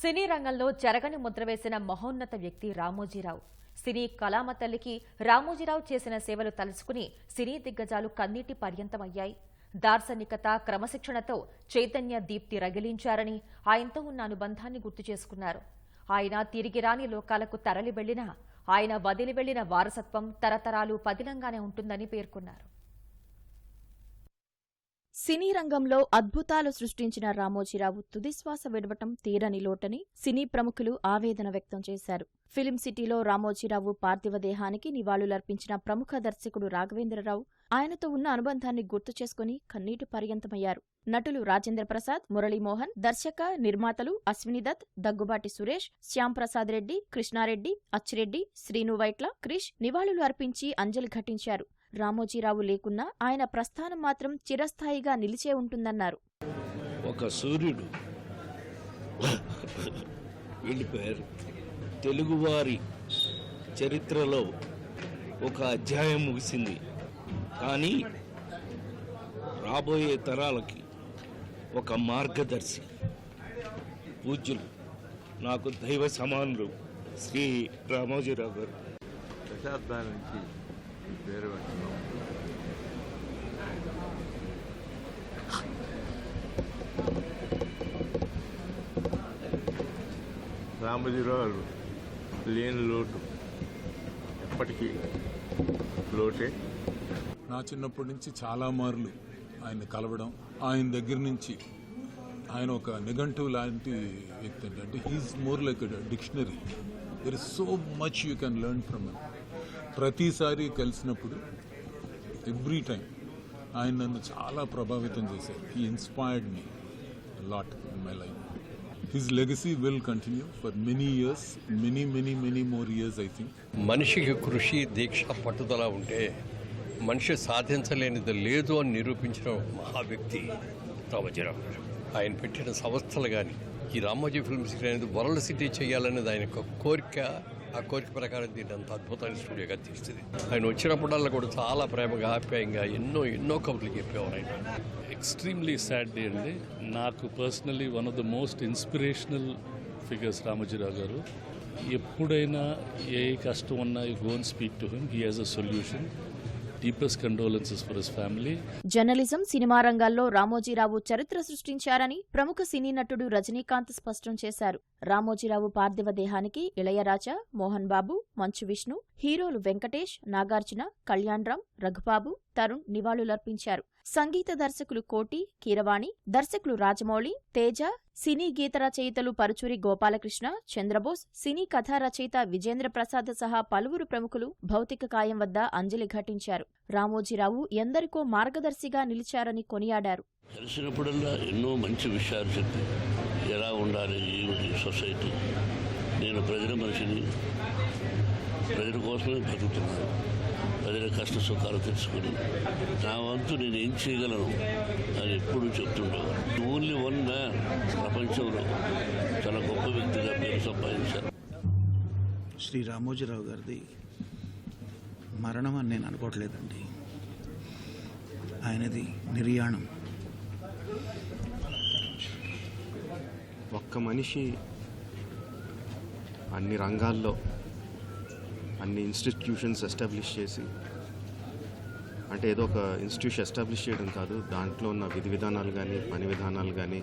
సినీ రంగంలో జరగని ముద్ర వేసిన మహోన్నత వ్యక్తి రామోజీరావు. సినీ కళామ తల్లికి రామోజీరావు చేసిన సేవలు తలుచుకుని సినీ దిగ్గజాలు కన్నీటి పర్యంతమయ్యాయి. దార్శనికత క్రమశిక్షణతో చైతన్య దీప్తి రగిలించారని ఆయనతో ఉన్న అనుబంధాన్ని గుర్తు చేసుకున్నారు. ఆయన తిరిగిరాని లోకాలకు తరలి వెళ్ళినా ఆయన వదిలి వెళ్ళిన వారసత్వం తరతరాలు పదిలంగానే ఉంటుందని పేర్కొన్నారు. సినీ రంగంలో అద్భుతాలు సృష్టించిన రామోజీరావు తుదిశ్వాస విడవటం తీరని లోటని సినీ ప్రముఖులు ఆవేదన వ్యక్తం చేశారు. ఫిలిం సిటీలో రామోజీరావు పార్థివ దేహానికి నివాళులర్పించిన ప్రముఖ దర్శకుడు రాఘవేంద్రరావు ఆయనతో ఉన్న అనుబంధాన్ని గుర్తు చేసుకుని కన్నీటి పర్యంతమయ్యారు. నటులు రాజేంద్ర ప్రసాద్ మురళీమోహన్ దర్శక నిర్మాతలు అశ్వినిదత్ దగ్గుబాటి సురేష్ శ్యాంప్రసాద్ రెడ్డి కృష్ణారెడ్డి అచ్చిరెడ్డి శ్రీను వైట్ల క్రిష్ నివాళులు అర్పించి అంజలి ఘటించారు. రామోజీరావు లేకున్నా ఆయన ప్రస్థానం మాత్రం చిరస్థాయిగా నిలిచే ఉంటుందన్నారు. ఒక సూర్యుడు. వెళ్ళిపోయారు తెలుగువారి చరిత్రలో ఒక అధ్యాయం ముగిసింది. కానీ రాబోయే తరాలకి ఒక మార్గదర్శి పూజ్యులు నాకు దైవ సమానులు శ్రీ రామోజీరావు గారు. దశాబ్దాల నుంచి పేరు వింటున్నాం రామజీరావు లేని లోటు. ఎప్పటికీ లోటే. నా చిన్నప్పటి నుంచి చాలా మార్లు ఆయన కలవడం ఆయన దగ్గర నుంచి ఆయన ఒక నిఘంటువు లాంటి వ్యక్తి అంటే he is more like dictionary there is so much you can learn from him ప్రతిసారి కలిసినప్పుడు ఎవ్రీ టైం ఆయన నన్ను చాలా ప్రభావితం చేశారు. He inspired me lot in my life his legacy will continue for many years many many many more years I think మనిషికి కృషి దీక్ష పట్టుదల ఉంటే మనిషి సాధించలేనిది లేదు అని నిరూపించిన మహా వ్యక్తి రామోజీరావు గారు. ఆయన పెట్టిన సంస్థలు కానీ ఈ రామోజీ ఫిల్మ్ సిటీ అనేది వరల్డ్ సిటీ చేయాలనేది ఆయన యొక్క కోరిక ఆ కోరిక ప్రకారం దీన్ని అంత అద్భుతమైన స్టూడియోగా తీస్తుంది ఆయన వచ్చినప్పుడల్లా కూడా చాలా ప్రేమగా ఆప్యాయంగా ఎన్నో ఎన్నో కబుర్లు చెప్పేవారు ఆయన. ఎక్స్ట్రీమ్లీ సాడ్ డే అండి. నాకు personally one of the most inspirational figures Ramoji Rao garu. ఎప్పుడైనా ఏ కష్టం ఉన్నా you gonna speak to him he has a solution deepest condolences for his family journalism cinema రంగాల్లో రామోజీరావు చరిత్ర సృష్టించారని ప్రముఖ సినీ నటుడు రజనీకాంత్ స్పష్టం చేశారు. రామోజీరావు పార్థివ దేహానికి ఇళయరాజా మోహన్ బాబు మంచు విష్ణు హీరోలు వెంకటేష్ నాగార్జున కళ్యాణ్ రామ్ రఘుబాబు తరుణ్ నివాళులర్పించారు. సంగీత దర్శకులు కోటి కీరవాణి దర్శకులు రాజమౌళి తేజ సినీ గీత రచయితలు పరుచూరి గోపాలకృష్ణ చంద్రబోస్ సినీ కథా రచయిత విజేంద్ర ప్రసాద్ సహా పలువురు ప్రముఖులు భౌతిక కాయం వద్ద అంజలి ఘటించారు. రామోజీరావు ఎందరికో మార్గదర్శిగా నిలిచారని కొనియాడారు. కలిసినప్పుడల్లా ఎన్నో మంచి విషయాలు చెప్పి ఎలా ఉండాలి ఏమిటి సొసైటీ. నేను ప్రజల మనిషిని ప్రజల కోసమే బతుకుతున్నాను ప్రజల కష్ట సుఖాలు తెలుసుకుని నా వంతు నేను ఏం చేయగలను అని ఎప్పుడూ చెప్తుండేవారు ఓన్లీ వన్ మ్యాన్ ప్రపంచంలో చాలా గొప్ప వ్యక్తిగా పేరు సంపాదించారు. శ్రీ రామోజీరావు గారిది మరణం అని నేను అనుకోవట్లేదండి. ఆయనది నిర్యాణం. ఒక్క మనిషి అన్ని రంగాల్లో అన్ని ఇన్స్టిట్యూషన్స్ ఎస్టాబ్లిష్ చేసి అంటే ఏదో ఒక ఇన్స్టిట్యూషన్ ఎస్టాబ్లిష్ చేయడం కాదు దాంట్లో ఉన్న విధి విధానాలు కానీ పని విధానాలు కానీ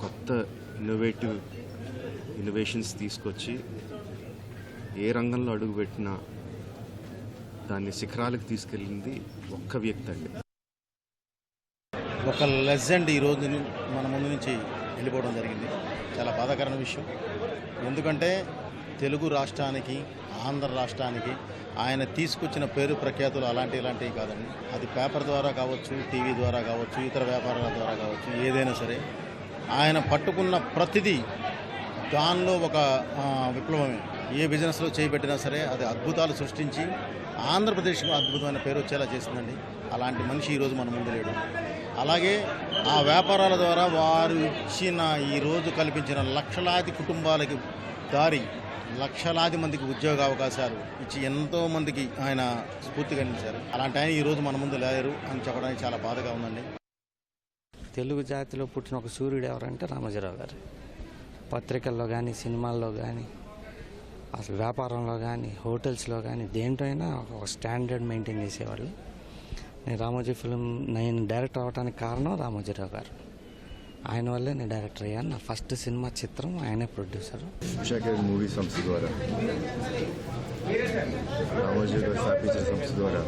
కొత్త ఇన్నోవేటివ్ ఇన్నోవేషన్స్ తీసుకొచ్చి ఏ రంగంలో అడుగుపెట్టినా దాన్ని శిఖరాలకు తీసుకెళ్ళింది ఒక్క వ్యక్తి అండి. ఒక లెజెండ్ ఈ మన ముందు నుంచి వెళ్ళిపోవడం జరిగింది. చాలా బాధాకరమైన విషయం. ఎందుకంటే తెలుగు రాష్ట్రానికి ఆంధ్ర రాష్ట్రానికి ఆయన తీసుకొచ్చిన పేరు ప్రఖ్యాతులు అలాంటి ఇలాంటివి కాదండి. అది పేపర్ ద్వారా కావచ్చు టీవీ ద్వారా కావచ్చు ఇతర వ్యాపారాల ద్వారా కావచ్చు ఏదైనా సరే ఆయన పట్టుకున్న ప్రతిదీ దానిలో ఒక విప్లవమే. ఏ బిజినెస్లో చేయబెట్టినా సరే అది అద్భుతాలు సృష్టించి ఆంధ్రప్రదేశ్కు అద్భుతమైన పేరు వచ్చేలా చేసిందండి. అలాంటి మనిషి ఈరోజు మన ముందు లేడు. అలాగే ఆ వ్యాపారాల ద్వారా వారు ఇచ్చిన ఈరోజు కల్పించిన లక్షలాది కుటుంబాలకి దారి లక్షలాది మందికి ఉద్యోగ అవకాశాలు ఇచ్చి ఎంతో మందికి ఆయన స్ఫూర్తిగా నిలిచారు అలాంటి ఆయన ఈరోజు మన ముందు లేరు అని చెప్పడానికి చాలా బాధగా ఉందండి. తెలుగు జాతిలో పుట్టిన ఒక సూర్యుడు ఎవరంటే రామోజీరావు గారు. పత్రికల్లో కానీ సినిమాల్లో కానీ అసలు వ్యాపారంలో కానీ హోటల్స్లో కానీ దేంట్లో అయినా ఒక స్టాండర్డ్ మెయింటైన్ చేసేవాళ్ళు. నేను రామోజీ ఫిలిం నేను డైరెక్టర్ అవ్వడానికి కారణం రామోజీరావు గారు. ఆయన వల్లే నేను డైరెక్టర్ అయ్యాను. నా ఫస్ట్ సినిమా చిత్రం ఆయనే ప్రొడ్యూసర్ విశాఖ మూవీ సంస్థ ద్వారా. రామోజీ గారు స్థాపించిన సంస్థ ద్వారా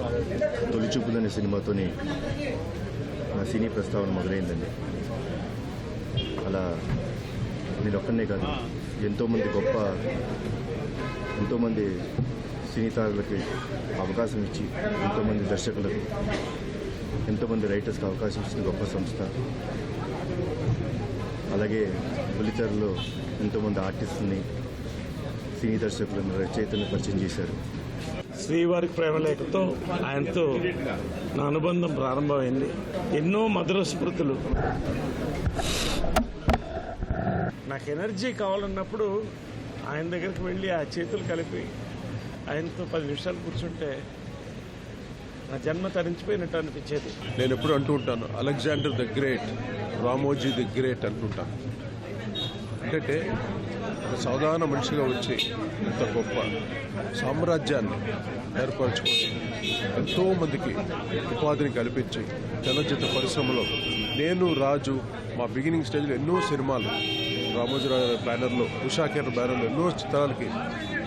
తొలి చూపులనే సినిమాతోని నా సినీ ప్రస్తావన మొదలైందండి. అలా నేను ఒక్కనే కాదు ఎంతోమంది గొప్ప ఎంతోమంది సినీ తారులకి అవకాశం ఇచ్చి ఎంతోమంది దర్శకులకు ఎంతోమంది రైటర్స్కి అవకాశం ఇచ్చిన గొప్ప సంస్థ. అలాగే బుల్లితెరలో ఎంతోమంది ఆర్టిస్ట్ని సినీ దర్శకులను రచయితలను పరిచయం చేశారు. శ్రీవారి ప్రేమలేఖతో ఆయనతో నా అనుబంధం ప్రారంభమైంది. ఎన్నో మధుర స్మృతులు. నాకు ఎనర్జీ కావాలన్నప్పుడు ఆయన దగ్గరికి వెళ్ళి ఆ చేతులు కలిపి ఆయనతో పది నిమిషాలు కూర్చుంటే నా జన్మ తరించిపోయినట్టు అనిపించేది. నేను ఎప్పుడు అంటూ ఉంటాను Alexander the great Ramoji the great అంటుంటాను. అంటే ఒక సాధారణ మనిషిగా వచ్చి ఇంత గొప్ప సామ్రాజ్యాన్ని ఏర్పరచుకొని ఎంతో మందికి ఉపాధిని కల్పించి చలనచిత్ర పరిశ్రమలో నేను రాజు మా బిగినింగ్ స్టేజ్లో ఎన్నో సినిమాలు రామోజీరావు గారి బ్యానర్లో ఉషాకేర్ బ్యానర్లో ఎన్నో చిత్రాలకి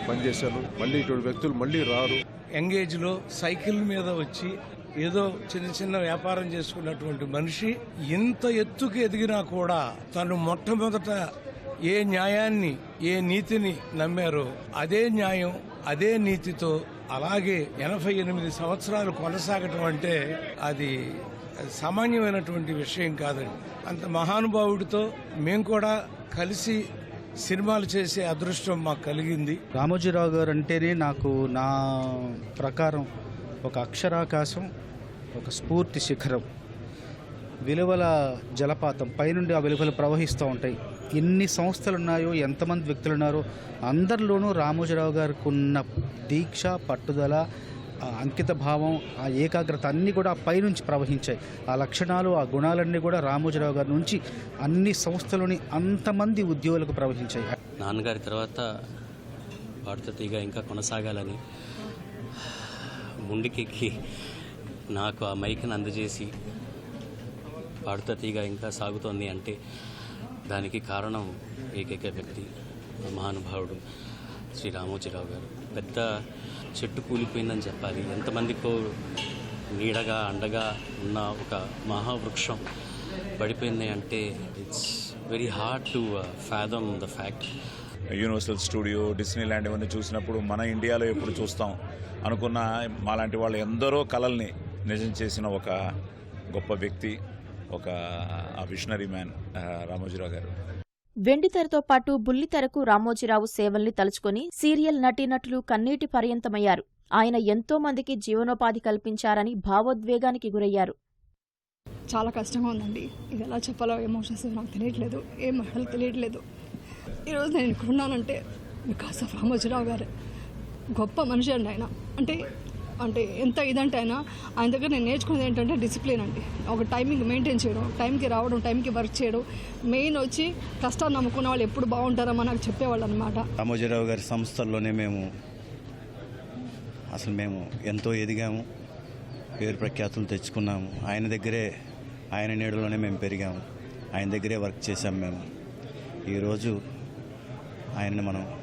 పనిచేశాను. మళ్ళీ ఇటువంటి వ్యక్తులు మళ్ళీ రారు. ఎంగేజ్లో సైకిల్ మీద వచ్చి ఏదో చిన్న చిన్న వ్యాపారం చేసుకున్నటువంటి మనిషి ఇంత ఎత్తుకు ఎదిగినా కూడా తను మొట్టమొదట ఏ న్యాయాన్ని ఏ నీతిని నమ్మారో అదే న్యాయం అదే నీతితో అలాగే ఎనభై ఎనిమిది సంవత్సరాలు కొనసాగటం అంటే అది సామాన్యమైనటువంటి విషయం కాదండి. అంత మహానుభావుడితో మేము కూడా కలిసి సినిమాలు చేసే అదృష్టం మాకు కలిగింది. రామోజీరావు గారు అంటేనే నాకు నా ప్రకారం ఒక అక్షరాకాశం ఒక స్ఫూర్తి శిఖరం. విలువల జలపాతం పైనుండి ఆ విలువలు ప్రవహిస్తూ ఉంటాయి. ఎన్ని సంస్థలు ఉన్నాయో ఎంతమంది వ్యక్తులు ఉన్నారో అందరిలోనూ రామోజీరావు గారికి ఉన్న దీక్ష పట్టుదల అంకిత భావం ఆ ఏకాగ్రత అన్నీ కూడా ఆ పైనుంచి ప్రవహించాయి. ఆ లక్షణాలు ఆ గుణాలన్నీ కూడా రామోజీరావు గారి నుంచి అన్ని సంస్థలోని అంతమంది ఉద్యోగులకు ప్రవహించాయి. నాన్నగారి తర్వాత వాడితో తీగ ఇంకా కొనసాగాలని ముండికెక్కి నాకు ఆ మైక్ని అందజేసి పాడుతీగా తీగ ఇంకా సాగుతోంది అంటే దానికి కారణం ఏకైక వ్యక్తి మహానుభావుడు శ్రీ రామోజీరావు గారు. పెద్ద చెట్టు కూలిపోయిందని చెప్పాలి. ఎంతమందికో నీడగా అండగా ఉన్న ఒక మహావృక్షం పడిపోయింది అంటే it's very hard to fathom the fact universal studio Disney land ఇవన్నీ చూసినప్పుడు మన ఇండియాలో ఎప్పుడు చూస్తాం. అనుకున్న మాలాంటి వాళ్ళు ఎందరో కళల్ని నిజం చేసిన ఒక గొప్ప వ్యక్తి ఒక విషనరీ మ్యాన్ రామోజీరావు గారు. వెండితెరతో పాటు బుల్లితెరకు రామోజీరావు సేవల్ని తలుచుకొని సీరియల్ నటీనటులు కన్నీటి పర్యంతమయ్యారు. ఆయన ఎంతో మందికి జీవనోపాధి కల్పించారని భావోద్వేగానికి గురయ్యారు. చాలా కష్టంగా ఉందండి. ఇది ఎలా చెప్పాలో ఎమోషన్స్ నాకు తెలియట్లేదు. ఏం మాటలు తెలియట్లేదు. ఈరోజు నేను ఇక్కడ ఉన్నానంటే బికాస్ ఆఫ్ రామోజీరావు గారు గొప్ప మనిషి అండి ఆయన. అంటే అంటే ఎంత ఇదంటే ఆయన ఆయన దగ్గర నేను నేర్చుకున్నది ఏంటంటే డిసిప్లిన్ అండి. ఒక టైమింగ్ మెయింటైన్ చేయడం టైంకి రావడం టైంకి వర్క్ చేయడం. మెయిన్ వచ్చి కష్టాన్ని నమ్ముకున్న వాళ్ళు ఎప్పుడు బాగుంటారని నాకు చెప్పేవాళ్ళు అనమాట రామోజీరావు గారి సంస్థల్లోనే మేము అసలు మేము ఎంతో ఎదిగాము పేరు ప్రఖ్యాతులు తెచ్చుకున్నాము. ఆయన దగ్గరే ఆయన నీడలోనే మేము పెరిగాము. ఆయన దగ్గరే వర్క్ చేశాము మేము. ఈరోజు ఆయన్ని మనం